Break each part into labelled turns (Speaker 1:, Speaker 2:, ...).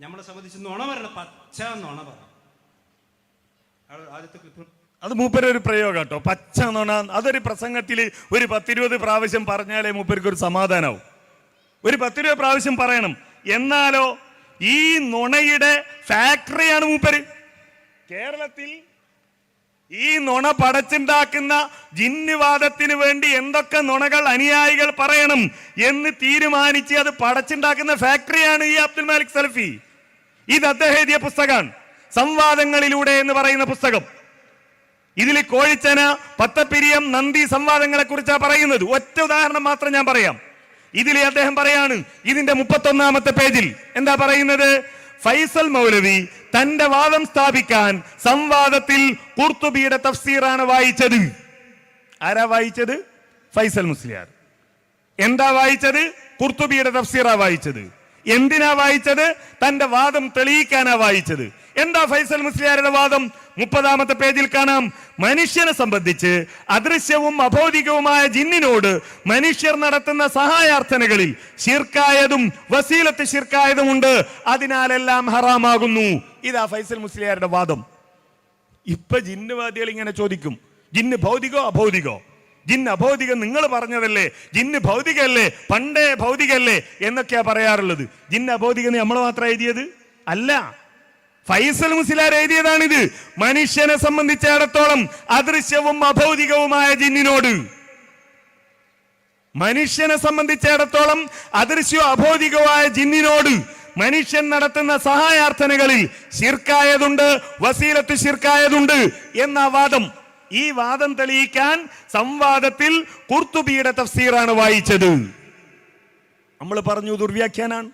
Speaker 1: നമ്മളെ സംബന്ധിച്ച് നുണ പറയണം പച്ച നുണ പറ അത് ആദ്യത്തെ ക്ലിപ്പ്
Speaker 2: അത് മൂപ്പര് ഒരു പ്രയോഗം കേട്ടോ. പച്ച നുണ അതൊരു പ്രസംഗത്തിൽ ഒരു പത്തിരുപത് പ്രാവശ്യം പറഞ്ഞാലേ മൂപ്പർക്ക് ഒരു സമാധാനമാവും ഒരു പത്തിരുപത് പ്രാവശ്യം പറയണം. എന്നാലോ ഈ നുണയുടെ ഫാക്ടറിയാണ് മൂപ്പര്. കേരളത്തിൽ ഈ നുണ പടച്ചുണ്ടാക്കുന്ന ജിന്നുവാദത്തിന് വേണ്ടി എന്തൊക്കെ നുണകൾ അനുയായികൾ പറയണം എന്ന് തീരുമാനിച്ച് അത് പടച്ചുണ്ടാക്കുന്ന ഫാക്ടറിയാണ് ഈ അബ്ദുൽ മാലിക് സലഫി. ഇത് അദ്ദേഹം എഴുതിയ പുസ്തകമാണ്. സംവാദങ്ങളിലൂടെ എന്ന് പറയുന്ന പുസ്തകം. ഇതിൽ കോഴിച്ചന പത്തപ്പിരിയം നന്ദി സംവാദങ്ങളെ കുറിച്ചാണ് പറയുന്നത്. ഒറ്റ ഉദാഹരണം മാത്രം ഞാൻ പറയാം. ഇതിൽ അദ്ദേഹം പറയാണ് ഇതിന്റെ മുപ്പത്തൊന്നാമത്തെ പേജിൽ എന്താ പറയുന്നത്? ഫൈസൽ മൗലവി തന്റെ വാദം സ്ഥാപിക്കാൻ സംവാദത്തിൽ കുർത്തുബിയുടെ തഫ്സീറാണ് വായിച്ചത്. ആരാ വായിച്ചത്? ഫൈസൽ മുസ്ലിയാർ. എന്താ വായിച്ചത്? കുർത്തുബിയുടെ തഫ്സീറാ വായിച്ചത്. എന്തിനാ വായിച്ചത്? തന്റെ വാദം തെളിയിക്കാനാ വായിച്ചത്. എന്താ ഫൈസൽ മുസ്ലിയാരുടെ വാദം? മുപ്പതാമത്തെ പേജിൽ കാണാം. മനുഷ്യനെ സംബന്ധിച്ച് അദൃശ്യവും അഭൗതികവുമായ ജിന്നിനോട് മനുഷ്യർ നടത്തുന്ന സഹായാർത്ഥനകളിൽ ശിർക്കായതും വസീലത്ത് ശിർക്കായതുമുണ്ട്. അതിനാലെല്ലാം ഹറാമാകുന്നു. ഇതാ ഫൈസൽ മുസ്ലിയാരുടെ വാദം. ഇപ്പൊ ജിന്നുവാദികൾ ഇങ്ങനെ ചോദിക്കും. ജിന്ന് ഭൗതികോ അഭൗതികോ? ജിന്ന് അഭൗതികം നിങ്ങൾ പറഞ്ഞതല്ലേ? ജിന്ന് ഭൗതികല്ലേ? പണ്ടേ ഭൗതികല്ലേ? എന്നൊക്കെയാ പറയാറുള്ളത്. ജിന്ന് അഭൗതികം നമ്മൾ മാത്രം എഴുതിയത്? അല്ല. ഫൈസൽ മുസിലാർ എഴുതിയതാണിത്. മനുഷ്യനെ സംബന്ധിച്ചിടത്തോളം അദൃശ്യവും അഭൗതികവുമായ ജിന്നിനോട്. മനുഷ്യനെ സംബന്ധിച്ചിടത്തോളം അദൃശ്യവും അഭൗതികവുമായ ജിന്നിനോട് മനുഷ്യൻ നടത്തുന്ന സഹായാർത്ഥനകളിൽ ശിർക്കായതുണ്ട് വസീലത്ത് ശിർക്കായതുണ്ട് എന്ന വാദം ഈ വാദം തെളിയിക്കാൻ സംവാദത്തിൽ കുർത്തുബിയുടെ തഫ്സീറാണ് വായിച്ചത്. നമ്മൾ പറഞ്ഞു ദുർവ്യാഖ്യാനാണ്.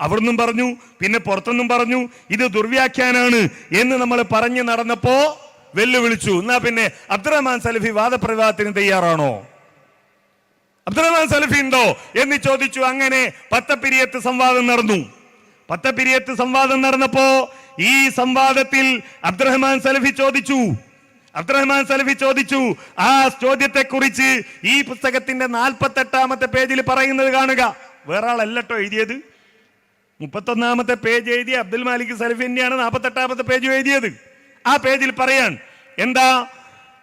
Speaker 2: അവിടുന്നും പറഞ്ഞു പിന്നെ പുറത്തുനിന്നും പറഞ്ഞു ഇത് ദുർവ്യാഖ്യാനാണ് എന്ന് നമ്മൾ പറഞ്ഞു നടന്നപ്പോ വെല്ലുവിളിച്ചു. എന്നാ പിന്നെ അബ്ദുറഹ്മാൻ സലഫി വാദപ്രവാദത്തിന് തയ്യാറാണോ? അബ്ദുറഹ്മാൻ സലഫി ഉണ്ടോ എന്ന് ചോദിച്ചു. അങ്ങനെ പത്തപ്പിരിയത്ത് സംവാദം നടന്നു. പത്തപ്പിരിയത്ത് സംവാദം നടന്നപ്പോ ഈ സംവാദത്തിൽ അബ്ദുറഹ്മാൻ സലഫി ചോദിച്ചു അബ്ദുറഹ്മാൻ സലഫി ചോദിച്ചു ആ ചോദ്യത്തെ കുറിച്ച് ഈ പുസ്തകത്തിന്റെ നാൽപ്പത്തി എട്ടാമത്തെ പേജിൽ പറയുന്നത് കാണുക. വേറെ ആളല്ലട്ടോ എഴുതിയത്. മുപ്പത്തൊന്നാമത്തെ പേജ് എഴുതിയ അബ്ദുൽ മാലിക് സലഫി തന്നെയാണ് നാൽപ്പത്തെട്ടാമത്തെ പേജ് എഴുതിയത്. ആ പേജിൽ പറയാൻ എന്താ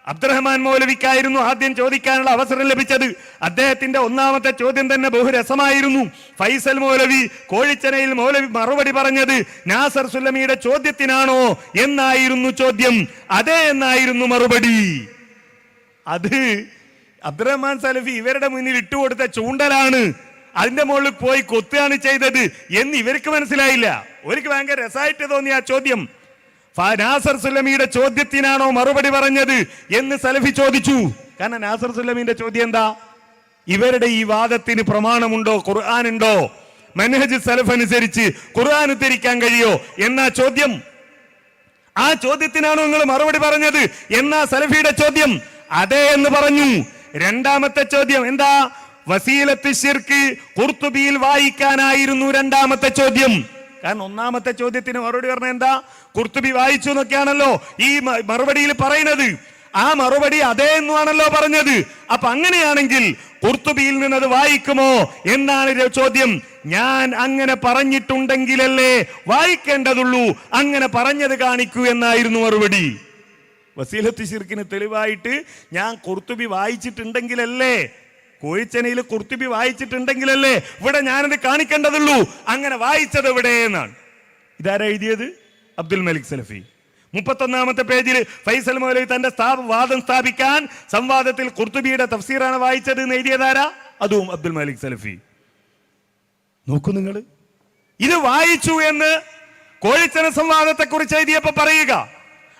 Speaker 2: അബ്ദുറഹ്മാൻ മൗലവിക്കായിരുന്നു ആദ്യം ചോദിക്കാനുള്ള അവസരം ലഭിച്ചത്. അദ്ദേഹത്തിന്റെ ഒന്നാമത്തെ ചോദ്യം തന്നെ ബഹുരസമായിരുന്നു. ഫൈസൽ മൗലവി കോഴിച്ചനയിൽ മൗലവി മറുപടി പറഞ്ഞത് നാസർ സുല്ലമിയുടെ ചോദ്യത്തിനാണോ എന്നായിരുന്നു ചോദ്യം. അതെ എന്നായിരുന്നു മറുപടി. അത് അബ്ദുറഹ്മാൻ സലഫി ഇവരുടെ മുന്നിൽ ഇട്ടുകൊടുത്ത ചൂണ്ടലാണ്. അതിന്റെ മുകളിൽ പോയി കൊത്തുകയാണ് ചെയ്തത് എന്ന് ഇവർക്ക് മനസ്സിലായില്ല. ഒരിക്കലും ഭയങ്കര രസമായിട്ട് തോന്നിയ ആ ചോദ്യം. നാസർ സുലമിയുടെ ചോദ്യത്തിനാണോ മറുപടി പറഞ്ഞത് എന്ന് സലഫി ചോദിച്ചു. കാരണം നാസർ സുലമിന്റെ ചോദ്യം എന്താ? ഇവരുടെ ഈ വാദത്തിന് പ്രമാണമുണ്ടോ? ഖുർആൻ ഉണ്ടോ മനഹജ് സലഫ് അനുസരിച്ച് ഖുർആൻ ഉദ്ധരിക്കാൻ കഴിയോ? എന്നാ ചോദ്യം. ആ ചോദ്യത്തിനാണോ നിങ്ങൾ മറുപടി പറഞ്ഞത്? എന്നാ സലഫിയുടെ ചോദ്യം. അതെ എന്ന് പറഞ്ഞു. രണ്ടാമത്തെ ചോദ്യം എന്താ? വസീലത്ത് ഷിർക്ക് കുർത്തുബിയിൽ വായിക്കാനായിരുന്നു രണ്ടാമത്തെ ചോദ്യം. കാരണം ഒന്നാമത്തെ ചോദ്യത്തിന് മറുപടി പറഞ്ഞ എന്താ? കുർത്തുബി വായിച്ചു എന്നൊക്കെയാണല്ലോ ഈ മറുപടിയിൽ പറയുന്നത്. ആ മറുപടി അതേ എന്നാണല്ലോ പറഞ്ഞത്. അപ്പൊ അങ്ങനെയാണെങ്കിൽ കുർത്തുബിയിൽ നിന്ന് അത് വായിക്കുമോ എന്നാണ് ചോദ്യം. ഞാൻ അങ്ങനെ പറഞ്ഞിട്ടുണ്ടെങ്കിലല്ലേ വായിക്കേണ്ടതുള്ളൂ. അങ്ങനെ പറഞ്ഞത് കാണിക്കൂ എന്നായിരുന്നു മറുപടി. വസീലത്ത് ശിർക്കിന് തെളിവായിട്ട് ഞാൻ കുർത്തുബി വായിച്ചിട്ടുണ്ടെങ്കിലല്ലേ കോഴിച്ചനയിൽ കുർത്തിപ്പി വായിച്ചിട്ടുണ്ടെങ്കിലല്ലേ ഇവിടെ ഞാനത് കാണിക്കേണ്ടതുള്ളൂ. അങ്ങനെ വായിച്ചത് ഇവിടെ എന്നാണ് ഇതാരാ എഴുതിയത്? അബ്ദുൽ മലിക് സലഫി. മുപ്പത്തൊന്നാമത്തെ പേജിൽ ഫൈസൽ മൗലവി തന്റെ വാദം സ്ഥാപിക്കാൻ സംവാദത്തിൽ കുർത്തുബിയുടെ തഫ്സീറാണ് വായിച്ചത് എന്ന് എഴുതിയതാരാ? അതും അബ്ദുൽ മലിക് സലഫി. നോക്കൂ നിങ്ങൾ. ഇത് വായിച്ചു എന്ന് കോഴിച്ചന സംവാദത്തെ കുറിച്ച് എഴുതിയപ്പോ പറയുക.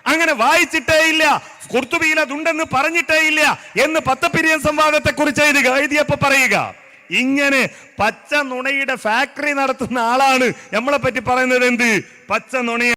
Speaker 2: അങ്ങനെ വായിച്ചിട്ടേ ഇല്ല. കുർത്തുബിയിൽ അതുണ്ടെന്ന് പറഞ്ഞിട്ടേ ഇല്ല എന്ന് പത്തപ്പിരിയൻ സംവാദത്തെ കുറിച്ച് എഴുതുക. എഴുതിയപ്പോ പറയുക ഇങ്ങനെ പച്ച നുണയുടെ ഫാക്ടറി നടത്തുന്ന ആളാണ്. നമ്മളെ പറ്റി പറയുന്നത് എന്ത്? പച്ച നുണ